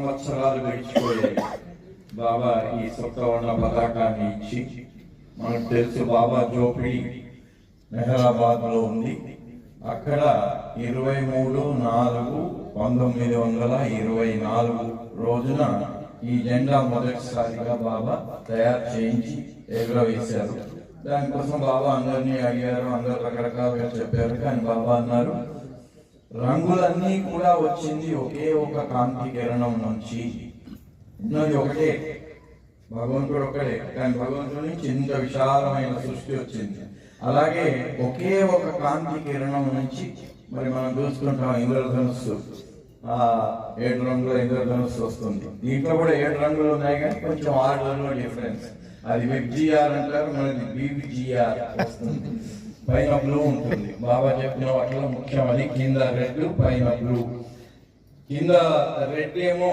సంవత్సరాలు గడిచిపోయాయి. బాబా ఈ సప్తవర్ణ పతాకాన్ని ఇచ్చి మనకు తెలుసు బాబా జోపిడి మెహరాబాద్లో ఉంది. అక్కడ ఇరవై మూడు నాలుగు పంతొమ్మిది వందల ఇరవై నాలుగు రోజున ఈ జెండా మొదటిసారిగా బాబా తయారు చేయించి ఎగురవేశారు. దానికోసం బాబా అందరినీ అడిగారు అందరు రకరకాలుగా చెప్పారు కానీ బాబా అన్నారు రంగులన్నీ కూడా వచ్చింది ఒకే ఒక కాంతి కిరణం నుంచి. ఉన్నది ఒకటే. భగవంతుడు ఒక్కడే. కానీ భగవంతుడి నుంచి ఇంత విశాలమైన సృష్టి వచ్చింది. అలాగే ఒకే ఒక కాంతి కిరణం నుంచి మరి మనం చూసుకుంటాం ఇంద్రధనుస్సు. ఆ ఏడు రంగుల ఇంద్రధనుస్సు వస్తుంది. దీంట్లో కూడా ఏడు రంగులు ఉన్నాయి కానీ కొంచెం ఆరు రంగుల డిఫరెన్స్. అది విబ్జిఆర్ అంటారు మనది బీబిజిఆర్ వస్తుంది. పైన బ్లూ ఉంటుంది. బాబా చెప్పిన వాటిలో ముఖ్యం అది కింద రెడ్ పైన బ్లూ కింద రెడ్ ఏమో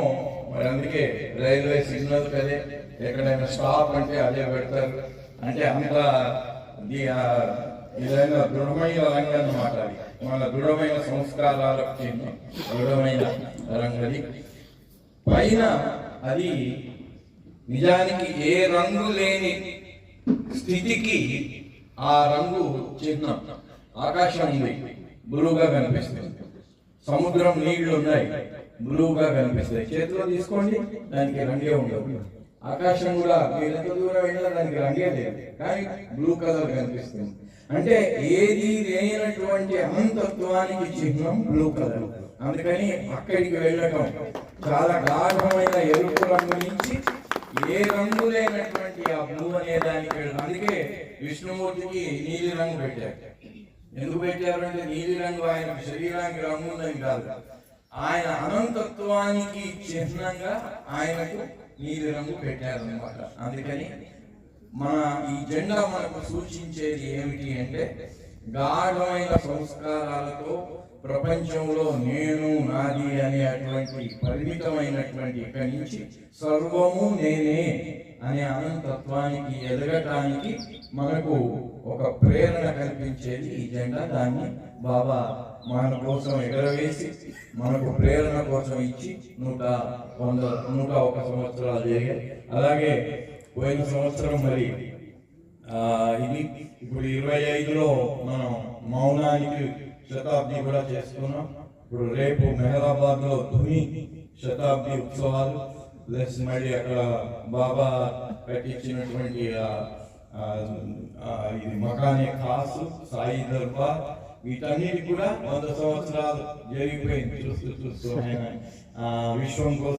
మరి అందుకే రైల్వే సిగ్నల్ కదే ఎక్కడైనా స్టాప్ అంటే అదే పెడతారు. అంటే అంత ది- దృఢమైన రంగు అన్నమాట అది. మన దృఢమైన సంస్కారాలకు చిహ్నం దృఢమైన రంగది పైన అది నిజానికి ఏ రంగు లేని స్థితికి ఆ రంగు చిహ్నం ఆకాశం ఉంది బ్లూగా కనిపిస్తుంది. సముద్రం నీళ్ళు ఉన్నాయి బ్లూగా కనిపిస్తాయి చేతిలో తీసుకోండి దానికి రంగే ఉండదు. ఆకాశం కూడా మీరు ఎంత దూరం వెళ్ళినా దానికి రంగే లేదు కానీ బ్లూ కలర్ కనిపిస్తుంది. అంటే ఏది లేనటువంటి అనంతత్వానికి చిహ్నం బ్లూ కలర్. అందుకని అక్కడికి వెళ్ళటం చాలా గాఢమైన ఎరుపు రంగు నుంచి ఏ రంగు లేనటువంటి ఆ బ్లూ అనే దానికి వెళ్ళడం అందుకే విష్ణుమూర్తికి నీలి రంగు పెట్టారు. ఎందుకు పెట్టారు అంటే నీలి రంగు ఆయన శరీరానికి రంగు ఉందని కాదు. ఆయన అనంతత్వానికి చిహ్నంగా ఆయనకు నీలి రంగు పెట్టారు అనమాట అందుకని మన ఈ జెండా మనకు సూచించేది ఏమిటి అంటే గాఢమైన సంస్కారాలతో ప్రపంచంలో నేను నాది అనేటువంటి పరిమితమైనటువంటి ఇక్కడి నుంచి సర్వము నేనే అనే అనంతత్వానికి ఎదగటానికి మనకు ఒక ప్రేరణ కల్పించేది ఈ జెండా. దాన్ని బాబా మన కోసం ఎగరవేసి మనకు ప్రేరణ కోసం ఇచ్చి నూట వంద నూట ఒక సంవత్సరాలు జరిగాయి. అలాగే పోయిన సంవత్సరం మరి ఇది ఇప్పుడు ఇరవై ఐదులో మనం మౌనానికి శతాబ్ది కూడా చేసుకున్నాం ఇప్పుడు రేపు మెహరాబాద్లో ధుని శతాబ్ది ఉత్సవాలు. ప్లస్ మళ్ళీ అక్కడ బాబా కట్టించినటువంటి ఇది మకానే ఖాసు సాయి దర్బార్. వీటన్నిటి కూడా వంద సంవత్సరాలు జరిగిపోయింది. చూస్తూ చూస్తూ ఆ, విశ్వం కోసం